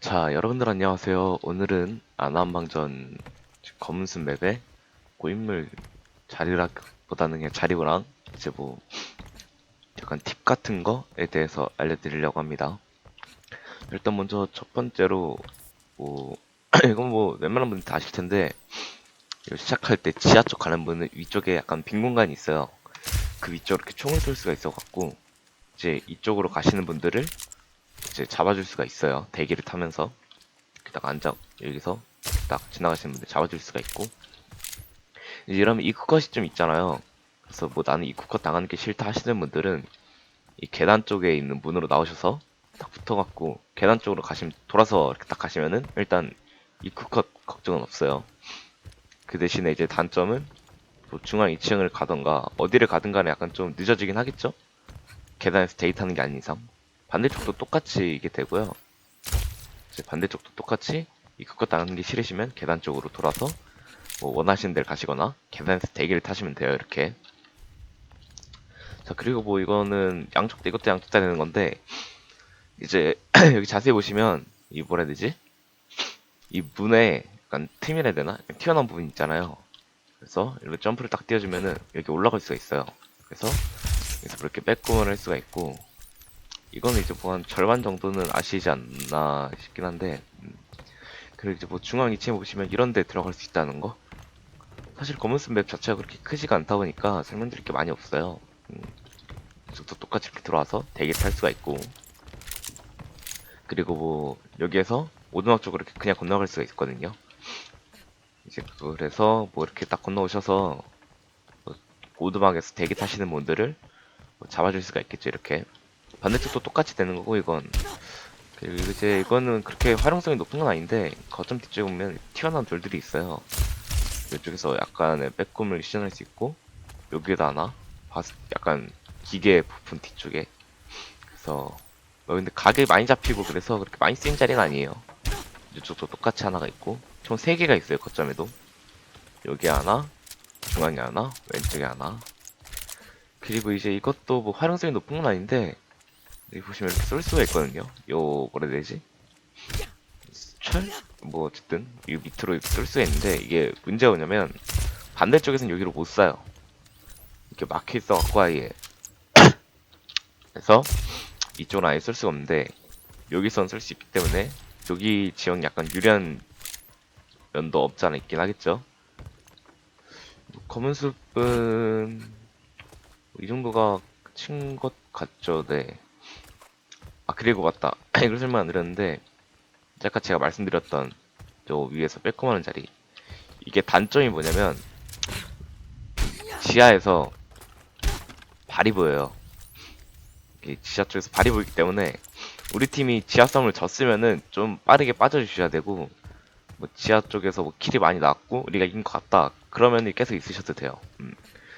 자, 여러분들 안녕하세요. 오늘은 아나한방전 검은순 맵에 고인물 자리라보다는 그냥 자리고랑 이제 뭐 약간 팁 같은 거에 대해서 알려드리려고 합니다. 일단 먼저 첫 번째로 뭐 이건 뭐 웬만한 분들 다 아실 텐데 시작할 때 지하 쪽 가는 분은 위쪽에 약간 빈 공간이 있어요. 그 위쪽으로 이렇게 총을 쏠 수가 있어갖고 이제 이쪽으로 가시는 분들을 이제 잡아줄 수가 있어요. 대기를 타면서 딱 앉아 여기서 딱 지나가시는 분들 잡아줄 수가 있고 이제 이러면 입구컷이 좀 있잖아요. 그래서 뭐 나는 입구컷 당하는 게 싫다 하시는 분들은 이 계단 쪽에 있는 문으로 나오셔서 딱 붙어갖고 계단 쪽으로 가시면 돌아서 이렇게 딱 가시면은 일단 입구컷 걱정은 없어요. 그 대신에 이제 단점은 뭐 중앙 2층을 가던가 어디를 가든 간에 약간 좀 늦어지긴 하겠죠? 계단에서 데이트하는 게 아닌 이상 반대쪽도 똑같이 이게 되고요. 이제 반대쪽도 똑같이 이 그것 당하는 게 싫으시면 계단 쪽으로 돌아서 뭐 원하시는 데를 가시거나 계단에서 대기를 타시면 돼요. 이렇게. 자 그리고 뭐 이거는 양쪽 다 이것도 양쪽 다 되는 건데 이제 여기 자세히 보시면 이 뭐라 해야 되지? 이 문에 약간 틈이라 해야 되나? 튀어나온 부분 있잖아요. 그래서 이렇게 점프를 딱 띄워주면은 여기 올라갈 수가 있어요. 그래서 여기서 그렇게 빼꼼을 할 수가 있고 이거는 이제 뭐 한 절반 정도는 아시지 않나 싶긴 한데 음. 그리고 이제 뭐 중앙 2층에 보시면 이런 데 들어갈 수 있다는 거? 사실 검은색 맵 자체가 그렇게 크지가 않다 보니까 설명드릴 게 많이 없어요. 음. 이쪽도 똑같이 이렇게 들어와서 대기를 탈 수가 있고. 그리고 뭐 여기에서 오두막 쪽으로 이렇게 그냥 건너갈 수가 있거든요. 이제 그래서 뭐 이렇게 딱 건너오셔서 뭐 오두막에서 대기 타시는 분들을 뭐 잡아줄 수가 있겠죠 이렇게 반대쪽도 똑같이 되는 거고 이건. 그리고 이제 이거는 그렇게 활용성이 높은 건 아닌데 거점 뒤쪽에 보면 튀어나온 돌들이 있어요. 이쪽에서 약간의 빼꼼을 시전할 수 있고 여기에다 하나? 약간 기계 부품 뒤쪽에. 그래서 어, 근데 가게 많이 잡히고 그래서 그렇게 많이 쓰인 자리는 아니에요. 이쪽도 똑같이 하나가 있고 총 3개가 있어요 거점에도. 여기 하나 중앙에 하나 왼쪽에 하나. 그리고 이제 이것도 뭐 활용성이 높은 건 아닌데 여기 보시면 쏠 수가 있거든요. 요 뭐라 해야 되지? 철? 뭐 어쨌든 이 밑으로 쏠 수가 있는데 이게 문제가 뭐냐면 반대쪽에서는 여기로 못 쏴요. 이렇게 막혀 있어갖고 아예 그래서 이쪽은 아예 쏠 수가 없는데 여기선 쏠수 있기 때문에 여기 지역 약간 유리한 면도 없지 않아 있긴 하겠죠. 검은 숲은 이 정도가 친 것 같죠, 네. 아, 그리고 맞다. 이걸 설명 안 드렸는데, 아까 제가 말씀드렸던 저 위에서 빼꼼하는 자리. 이게 단점이 뭐냐면, 지하에서 발이 보여요. 지하 쪽에서 발이 보이기 때문에, 우리 팀이 지하 싸움을 졌으면은 좀 빠르게 빠져주셔야 되고, 뭐 지하 쪽에서 뭐 킬이 많이 났고, 우리가 이긴 것 같다. 그러면 계속 있으셔도 돼요. 음.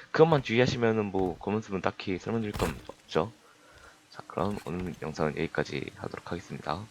그것만 주의하시면은 뭐 검은습은 딱히 설명드릴 건 없죠. 자 그럼 오늘 영상은 여기까지 하도록 하겠습니다.